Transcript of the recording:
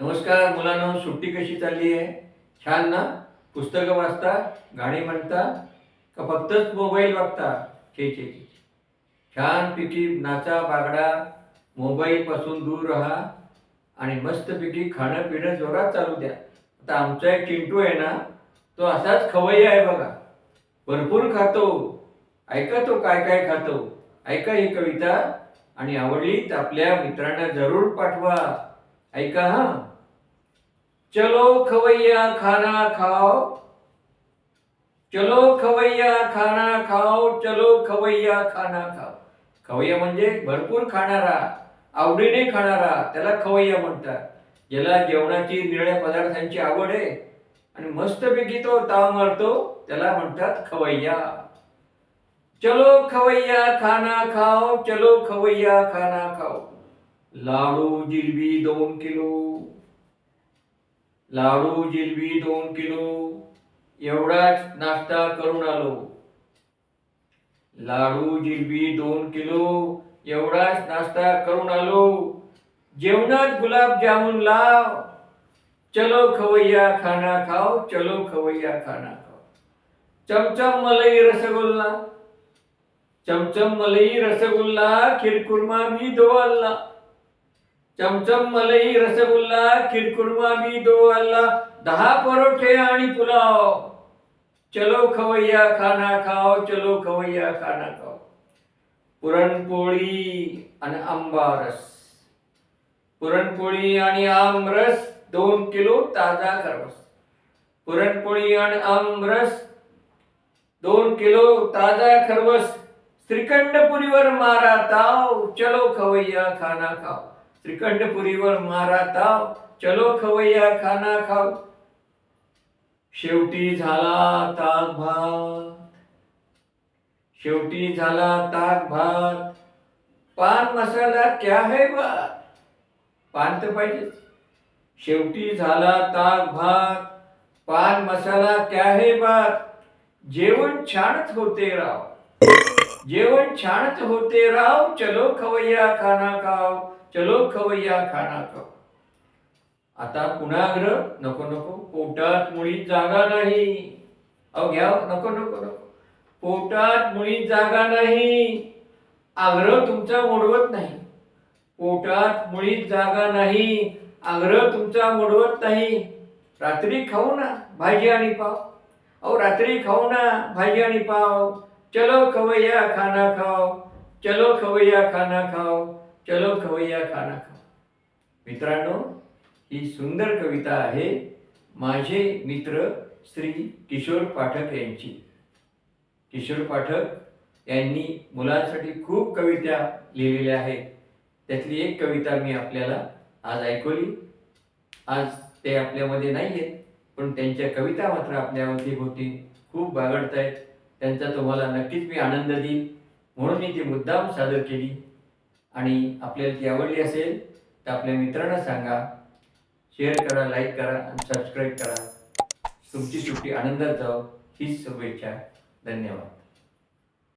नमस्कार मुलांना सुट्टी कशी चालली आहे? छान ना? पुस्तकं वाचता गाणी म्हणता का फक्तच मोबाईल बघता? छे छे छानपैकी नाचा बागडा मोबाईलपासून दूर राहा आणि मस्तपैकी खाणं पिणं जोरात चालू द्या. आता आमचा एक चिंटू आहे ना तो असाच खवय्या आहे बघा. भरपूर खातो. ऐका तो काय काय खातो. ऐका ही कविता आणि आवडली तर आपल्या मित्रांना जरूर पाठवा. ऐका हा. चलो खवैया खाना खाओ. चलो खवैया खाना खाओ चलो खवैया खाना खाओ. खवैया म्हणजे भरपूर खाणारा आवडीने खाणारा त्याला खवैया म्हणतात. ज्याला जेवणाची निळ्या पदार्थांची आवड आहे आणि मस्तपैकी तो ताव मारतो त्याला म्हणतात खवैया. चलो खवैया खाना खाओ चलो खवैया खाना खाओ. लाडू जिलबी दोन किलो. लाडू जिलबी दोन किलो. एवढाच नाश्ता करून आलो. लाडू जिलबी दोन किलो. एवढाच नाश्ता करून आलो. जेवणात गुलाबजामुन लाव. चलो खवैया खाना खाओ चलो खवैया खाना खाओ. चमचम मलई रसगुल्ला. चमचम मलई रसगुल्ला खिरकुर्मा मी दो चमचम मलई रसगुल्ला खीरकुर्मा भी दो अल्ला दहा परोठे आणि पुलाव. चलो खवैया खाना खाओ चलो खवैया खाना खाओ. पुरणपोळी आणि आंबारस पुरणपोळी आणि आमरस दोन किलो ताजा खरवस पुरणपोळी आणि आमरस दोन किलो ताजा खरवस श्रीखंडपुरीवर मारा ताव चलो खवैया खाना खाओ. श्रीखंडपुरीवर मारा ताव चलो खवैया खाना खाव. शेवटी झाला ताक भात शेवटी झाला ताक भात पान मसाला क्या है बा पान तर पाहिजे शेवटी झाला ताक भात पान मसाला क्या है बात? जेवण छानच होते राव. जेवण छानच होते राव. चलो खवैया खाना खाव. चलो खवैया खाना खाओ आता पुन्हा आग्रह नको नको पोटात मुळीच जागा नाही. अहो घ्या नको नको नको. पोटात मुळी जागा नाही. आग्रह तुमचा मोडवत नाही. पोटात मुळीच जागा नाही. आग्रह तुमचा मोडवत नाही. रात्री खाऊ ना भाजी आणि पाव. अहो रात्री खाऊ ना भाजी आणि पाव. चलो खवैया खाना खाओ चलो खवैया खाना खाओ चलो खवैया खाना खाऊ मित्रांनो ही सुंदर कविता आहे माझे मित्र श्री किशोर पाठक यांची. किशोर पाठक यांनी मुलांसाठी खूप कविता लिहिलेल्या आहेत. त्यातली एक कविता मी आपल्याला आज ऐकवली. आज ते आपल्यामध्ये नाही आहेत पण त्यांच्या कविता मात्र आपल्या होती खूप बागडत आहेत त्यांचा तुम्हाला नक्कीच मी आनंद देईन. म्हणून मी ती मुद्दाम सादर केली. आणि आपल्याला ती आवडली असेल तर आपल्या मित्रांना सांगा. शेअर करा लाईक करा आणि सबस्क्राईब करा. तुमची सुट्टी आनंदात जाओ. हीच शुभेच्छा. धन्यवाद.